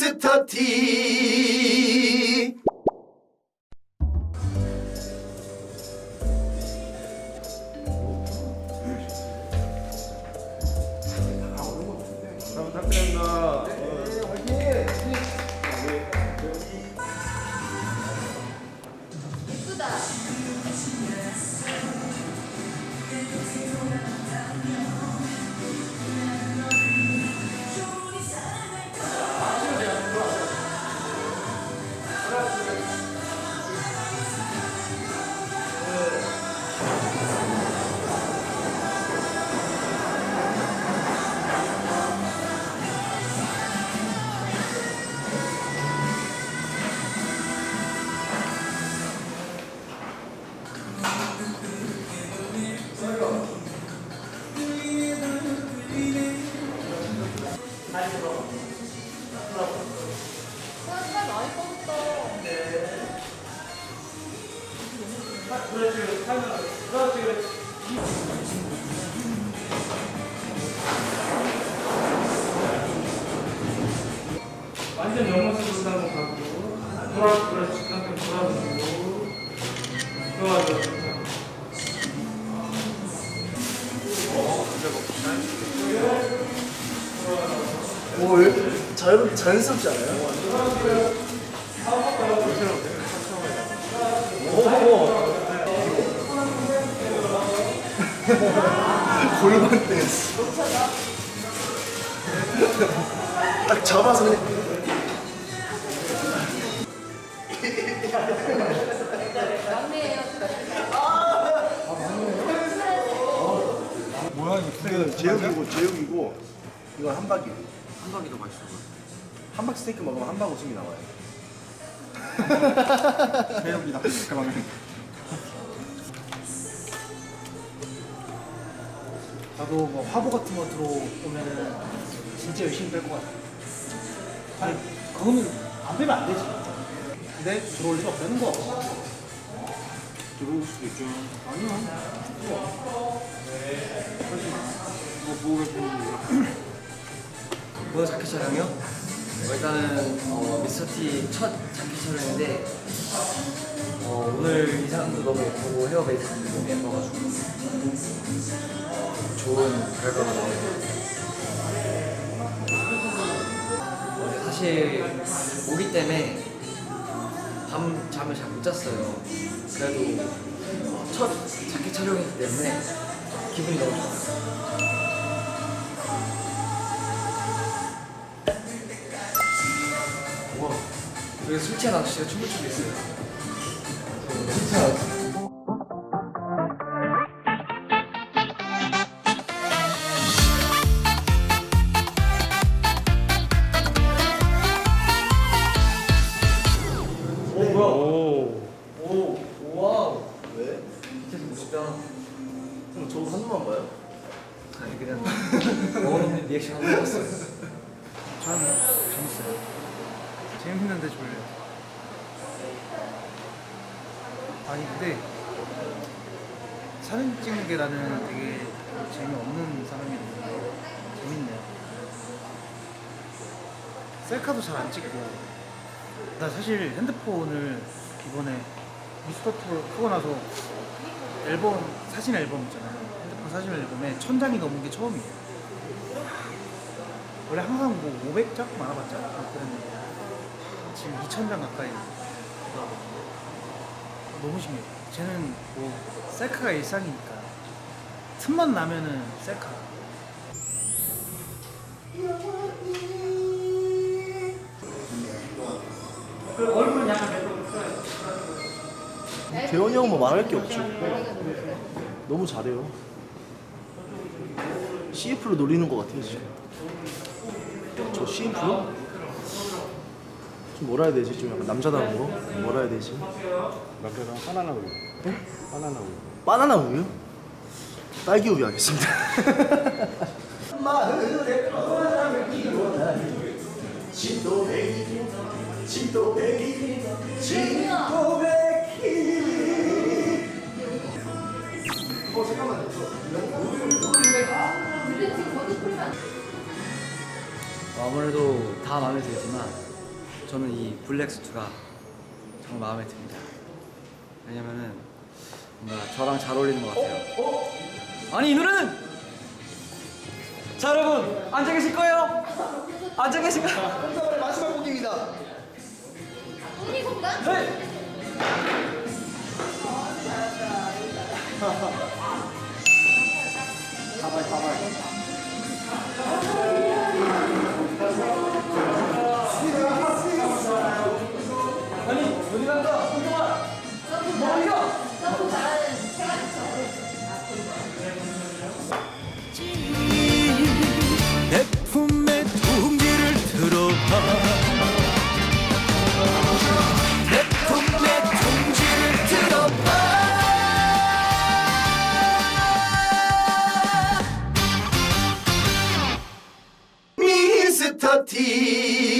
미스터 T 살, 살 많이 뻗었다. 완전 옆모습으로 한번 가고 돌아 그렇지 한번 돌아보고 좋아 좋아 오 자연, 자연스럽지 않아요? 오 골반 댄스. 딱 잡아서 그냥. 막내예요. 이거 제육이고 제육이고 이건 한박이 한박이 더 맛있어. 한박 스테이크 먹으면 한박 웃음이 나와요 해역이다. 그러면 나도 뭐 화보 같은 거 들어오면은 진짜 열심히 뺄 것 같아. 아니 그거는 안 빼면 안 되지. 근데 들어올 일 없다는 거. 들어올 수도 있죠. 아니요. 뭐 뭐가 보는 뭐 자켓 촬영이요? 어, 일단은 어, 미스터티 첫 자켓 촬영인데 어, 오늘 의상도 너무 예쁘고 헤어 베이스도 너무 예뻐가지고 좋은 결과가 나오고 어, 사실 모기 때문에 밤 잠을 잘 못 잤어요. 그래도 어, 첫 자켓 촬영이기 때문에 기분이 너무 좋아요 여기 술 취한 아저씨가 춤을 추고 있어요. 술 취한 아저씨. 오, 뭐야? 오. 오, 와우. 왜? 진짜 멋있다. 그럼 저거 한 번만 봐요? 아니, 그냥 어머님 리액션 한번 해봤어요. 저는 재밌어요. 재밌는데 졸려. 아니 근데 사진 찍는 게 나는 되게 재미없는 사람이었는데 재밌네요. 셀카도 잘 안 찍고 나 사실 핸드폰을 이번에 미스터 투어 크고 나서 앨범 사진 앨범 있잖아요. 핸드폰 사진 앨범에 천 장이 넘은 게 처음이에요. 원래 항상 뭐 500장 많아봤자 그랬는데 지금 2,000장 가까이 나오거든요. 너무 신기해요. 쟤는 뭐 셀카가 일상이니까 틈만 나면은 셀카. 대원이 형뭐 말할 게 없죠 너무 잘해요 CF로 노리는 것 같아요 지금 저 CF로? 좀 뭐라 해야 되지? 좀 약간 남자다운 거? 뭐라 해야 되지? 남자랑 바나나 우유. 네? 바나나 우유. 바나나 우유? 딸기 우유 하겠습니다 돼. 아무래도 다 마음에 들지만 저는 이 블랙 수트가 정말 마음에 듭니다. 왜냐면은 뭔가 저랑 잘 어울리는 것 같아요. 아니 이 노래는 자 여러분 앉아 계실 거예요? 앉아 계신가요? 마지막 곡입니다. 우리 공간? 네. 가발 가발. সাথী